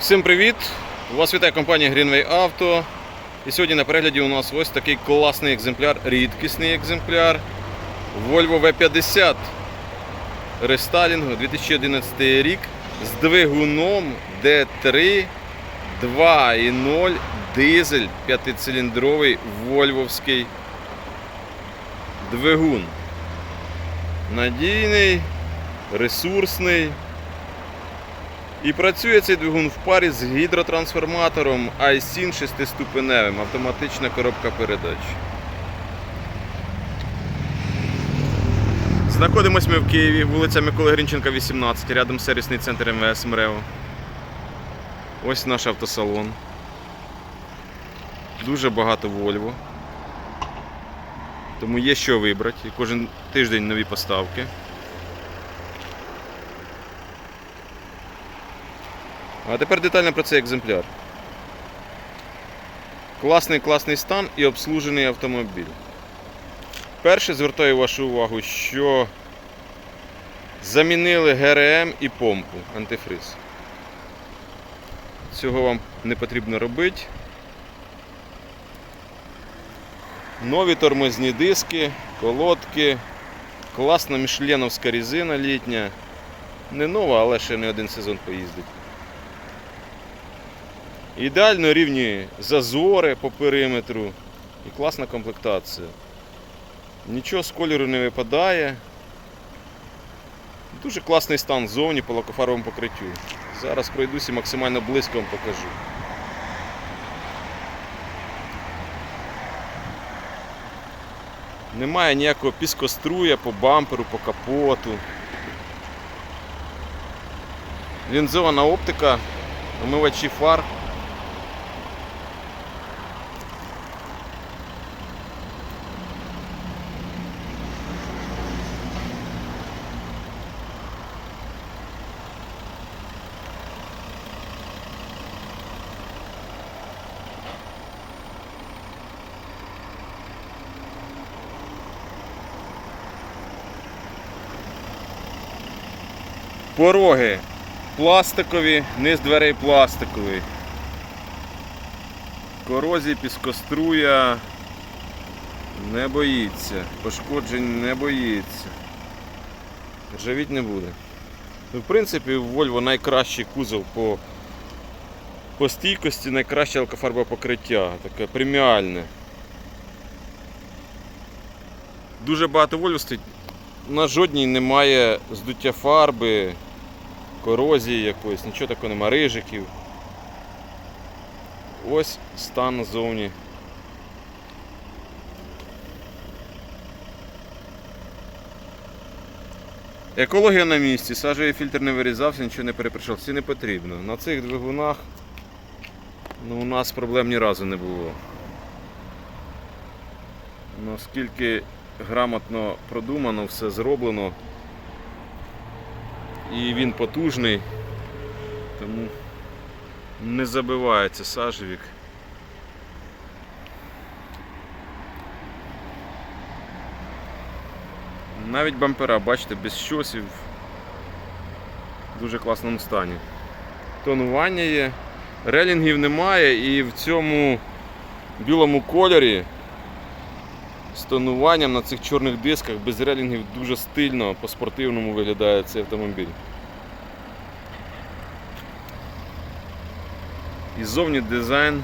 Всім привіт! Вас вітає компанія Greenway Auto. І сьогодні на перегляді у нас ось такий класний екземпляр, рідкісний екземпляр Volvo V50 рестайлінгу 2011 рік з двигуном D3 2.0 дизель 5-циліндровий вольвовський двигун. Надійний, ресурсний. І працює цей двигун в парі з гідротрансформатором iSyn 6-ступеневим, автоматична коробка передач. Знаходимось ми в Києві, вулиця Миколи Гринченка, 18, рядом сервісний центр МВС МРЕО. Ось наш автосалон. Дуже багато Volvo. Тому є що вибрати. Кожен тиждень нові поставки. А тепер детально про цей екземпляр. Класний класний стан і обслужений автомобіль. Перше звертаю вашу увагу, що замінили ГРМ і помпу антифриз. Цього вам не потрібно робити. Нові тормозні диски, колодки, класна мішленовська резина літня. Не нова, але ще не один сезон поїздить. Ідеально рівні зазори по периметру і класна комплектація. Нічого з кольору не випадає. Дуже класний стан ззовні по лакофаровому покриттю. Зараз пройдусь і максимально близько вам покажу. Немає ніякого піскоструя по бамперу, по капоту. Лінзована оптика, омивачі фар. Пороги пластикові, низ дверей пластиковий. Корозії піскоструя не боїться, пошкоджень не боїться. Ржавіть не буде. Ну, В принципі, у Volvo найкращий кузов по, по стійкості, найкраще алкофарбопокриття, таке преміальне. Дуже багато Volvo стоїть. На жодній немає здуття фарби, корозії якоїсь, нічого такого немає, рижиків. Ось стан зовні. Екологія на місці, сажовий фільтр не вирізався, нічого не перепришав, всі не потрібно. На цих двигунах ну, у нас проблем ні разу не було. Наскільки грамотно продумано, все зроблено. І він потужний, тому не забивається сажевік. Навіть бампера, бачите, без щосів в дуже класному стані. Тонування є, релінгів немає і в цьому білому кольорі з на цих чорних дисках без релінгів дуже стильно, по-спортивному виглядає цей автомобіль. І зовні дизайн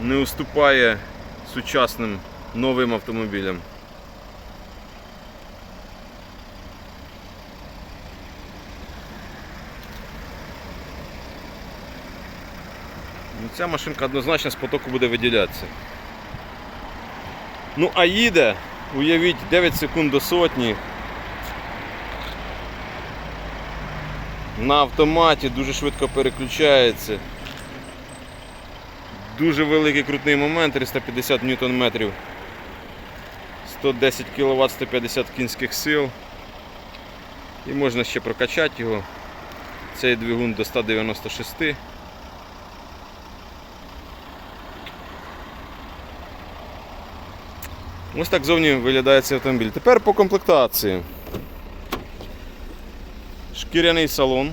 не уступає сучасним новим автомобілям. Ну, Ця машинка однозначно з потоку буде виділятися. Ну, а їде, уявіть, 9 секунд до сотні. На автоматі дуже швидко переключається. Дуже великий крутний момент, 350 ньютон-метрів. 110 кВт, 150 кінських сил. І можна ще прокачати його. Цей двигун до 196. Ось так зовні виглядає цей автомобіль. Тепер по комплектації. Шкіряний салон.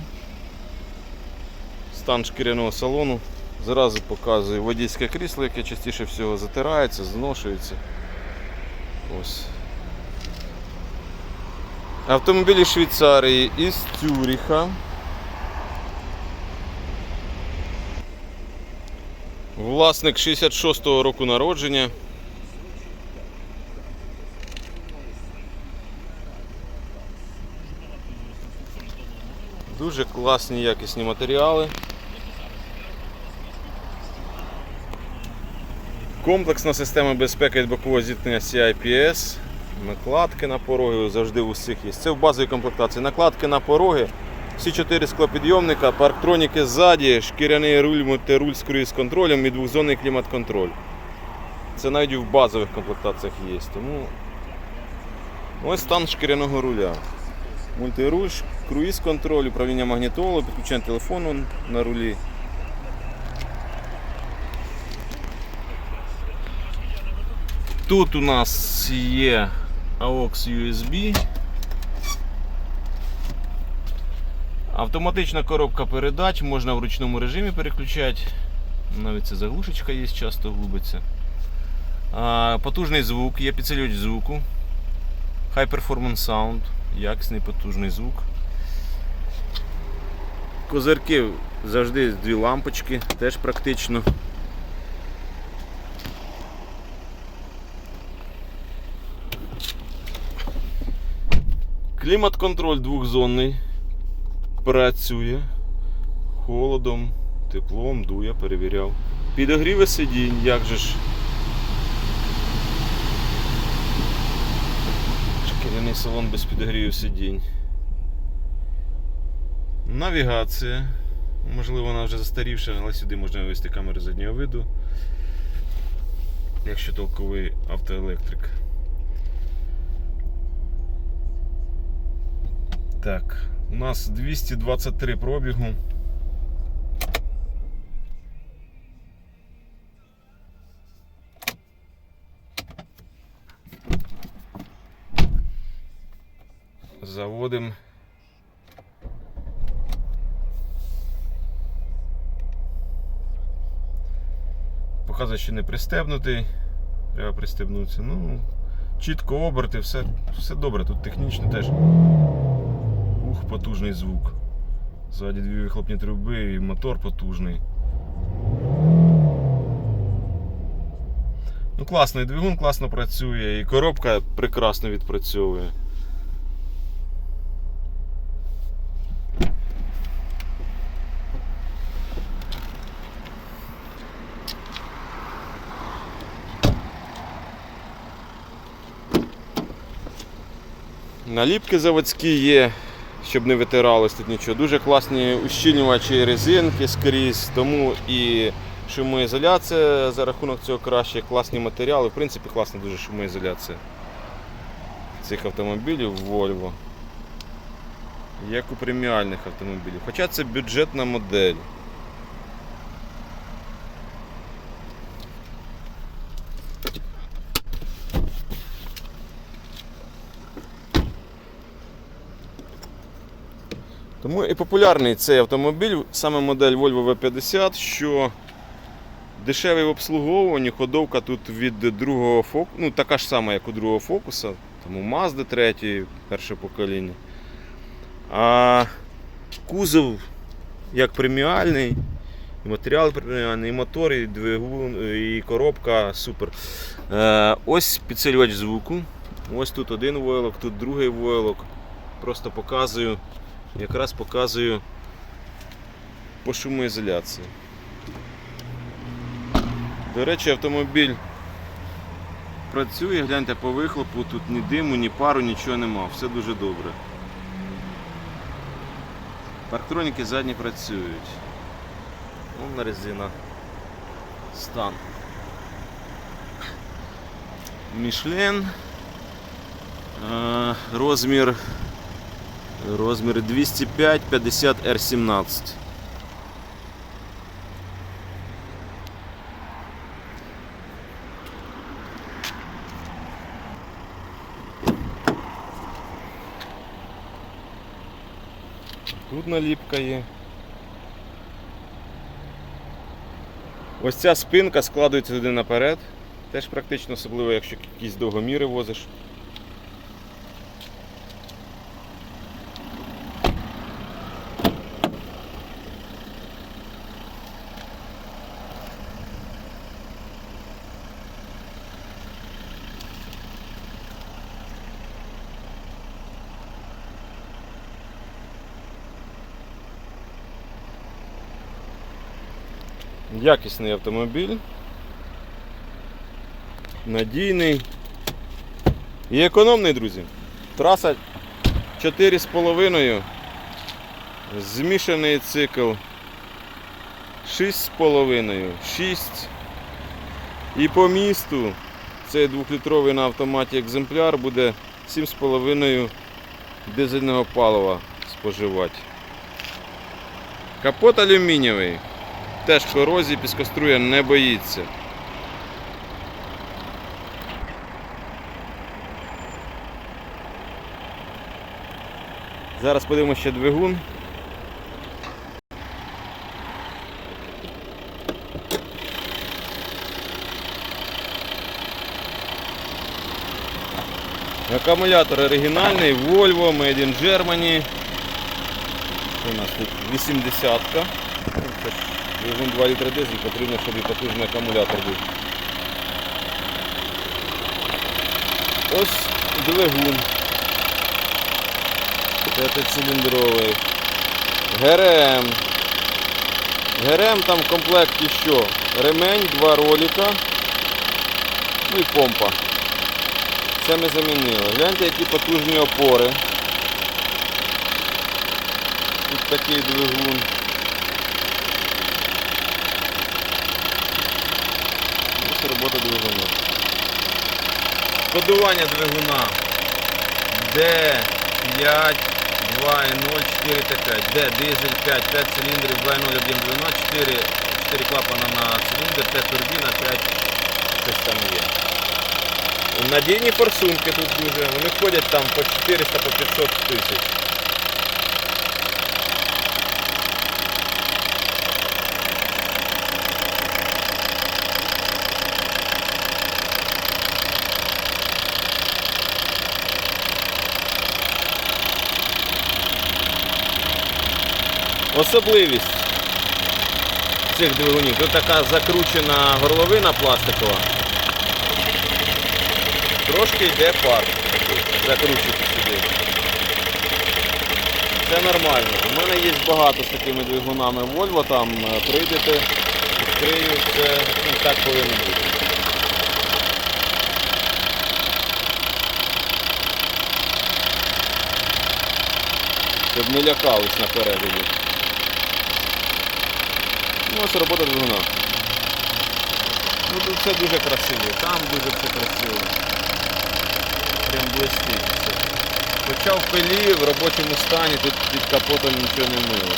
Стан шкіряного салону. Зразу показую водійське крісло, яке частіше всього затирається, зношується. Ось. Автомобілі Швейцарії із Цюріха. Власник 66-го року народження. Дуже класні якісні матеріали. Комплексна система безпеки від бокового зіткнення CIPS. Накладки на пороги завжди у всіх є. Це в базовій комплектації. Накладки на пороги. Всі чотири склопідйомника, парктроніки ззаді, шкіряний руль, мультируль з круїз-контролем і двохзонний клімат-контроль. Це навіть в базових комплектаціях є. Тому ось стан шкіряного руля. Мультируль, круїз-контроль, управління магнітолою, підключення телефону на рулі. Тут у нас є AUX USB. Автоматична коробка передач, можна в ручному режимі переключати. Навіть це заглушечка є, часто губиться. А, потужний звук, є підсилювач звуку. High Performance Sound, якісний потужний звук. Козирки завжди дві лампочки, теж практично. Клімат-контроль двохзонний. Працює. Холодом, теплом, дує, перевіряв. Підогріви сидінь, як же ж. Шкіряний салон без підогрівів сидінь. Навігація. Можливо, вона вже застарівша, але сюди можна вивести камери заднього виду. Якщо толковий автоелектрик. Так, у нас 223 пробігу. Заводим. Показує, що не пристебнутий. Треба пристебнутися. Ну, чітко оберти, все, все добре, тут технічно теж. Ух, потужний звук. Ззаді дві вихлопні труби і мотор потужний. Ну класний двигун класно працює і коробка прекрасно відпрацьовує. Наліпки заводські є, щоб не витиралось тут нічого. Дуже класні ущільнювачі резинки скрізь, тому і шумоізоляція за рахунок цього краще, класні матеріали. В принципі, класна дуже шумоізоляція цих автомобілів Volvo. Як у преміальних автомобілів. Хоча це бюджетна модель. Тому і популярний цей автомобіль, саме модель Volvo V50, що дешевий в обслуговуванні, ходовка тут від другого фокусу, ну така ж сама, як у другого фокуса, тому Mazda 3, перше покоління. А кузов як преміальний, і матеріал преміальний, і мотор, і двигун, і коробка супер. Е, ось підсилювач звуку. Ось тут один войлок, тут другий войлок. Просто показую якраз показую по шумоізоляції. До речі, автомобіль працює, гляньте по вихлопу, тут ні диму, ні пару, нічого нема, все дуже добре. Парктроніки задні працюють. Вон резина. Стан. Мішлен. Е, Розмір Розмір 205 50 R17. Тут наліпка є. Ось ця спинка складується туди наперед. Теж практично, особливо, якщо якісь довгоміри возиш. Якісний автомобіль. Надійний. І економний, друзі. Траса 4,5. Змішаний цикл. 6,5. 6. І по місту цей 2-літровий на автоматі екземпляр буде 7,5 дизельного палива споживати. Капот алюмінієвий. Теж корозії піскоструя не боїться. Зараз подивимося ще двигун. Акумулятор оригінальний, Volvo, Made in Germany. У нас тут 80-ка. Двигун 2 літра дизель, потрібно, щоб і потужний акумулятор був. Ось двигун. П'ятициліндровий. ГРМ. ГРМ там в комплекті що? Ремень, два ролика. Ну і помпа. Це ми замінили. Гляньте, які потужні опори. Тут такий двигун. Ось робота двигуна. Кодування двигуна D5 2.0 4 Т5. D дизель 5, 5 циліндрів 2.0 1 двигуна, 4, 4 клапана на циліндр, 5 турбіна, 5 щось там є. Надійні форсунки тут дуже. Вони ходять там по 400 по 500 тисяч. Особливість цих двигунів. Тут така закручена горловина пластикова. Трошки йде пар. Закручуйте сюди. Це нормально. У мене є багато з такими двигунами Volvo, там е, прийдете, відкрию, це ну, так повинно бути. Щоб не лякались на Ну, робота двигуна. Ну тут все дуже красиво, там дуже все красиво. Прям блистить все. Хоча в пилі, в робочому стані, тут під капотом нічого не мило.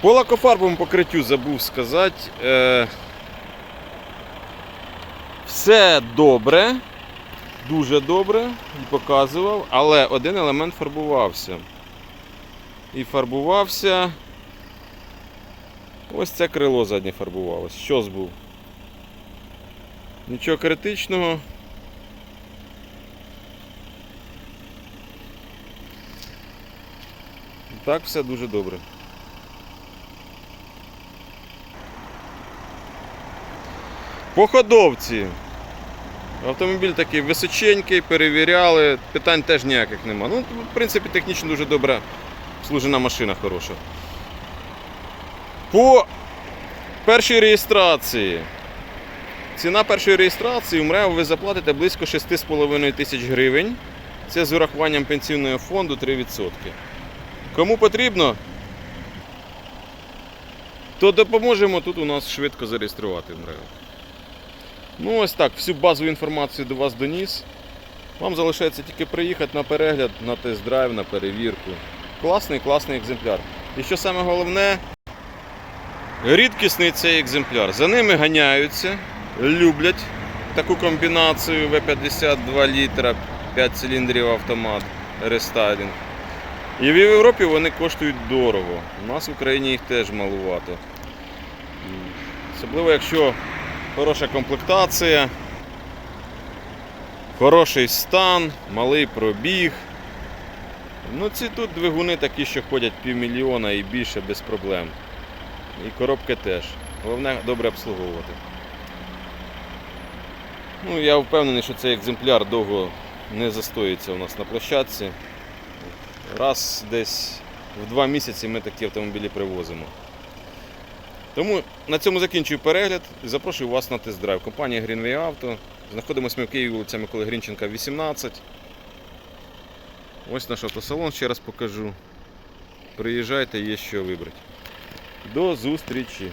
По лакофарбовому покриттю забув сказати. Е, все добре, дуже добре і показував, але один елемент фарбувався. І фарбувався. Ось це крило заднє фарбувалось. Щось був. Нічого критичного. Так, все дуже добре. По ходовці. Автомобіль такий височенький, перевіряли, питань теж ніяких нема. Ну, в принципі, технічно дуже добра, служена машина хороша. По першій реєстрації. Ціна першої реєстрації у МРЕО ви заплатите близько 6,5 тисяч гривень. Це з урахуванням пенсійного фонду 3%. Кому потрібно, то допоможемо тут у нас швидко зареєструвати МРЕО. Ну ось так, всю базову інформацію до вас доніс. Вам залишається тільки приїхати на перегляд, на тест-драйв, на перевірку. Класний, класний екземпляр. І що саме головне, рідкісний цей екземпляр. За ними ганяються, люблять таку комбінацію V50 2 літра, 5 циліндрів автомат, рестайлінг. І в Європі вони коштують дорого. У нас в Україні їх теж малувато. Особливо, якщо хороша комплектація, хороший стан, малий пробіг. Ну, ці тут двигуни такі, що ходять півмільйона і більше без проблем. І коробки теж. Головне добре обслуговувати. Ну, я впевнений, що цей екземпляр довго не застоїться у нас на площадці. Раз десь в два місяці ми такі автомобілі привозимо. Тому на цьому закінчую перегляд і запрошую вас на тест-драйв. Компанія Greenway Auto. Знаходимося ми в Києві вулиця Миколи Грінченка, 18. Ось наш автосалон, ще раз покажу. Приїжджайте, є що вибрати. До зустрічі!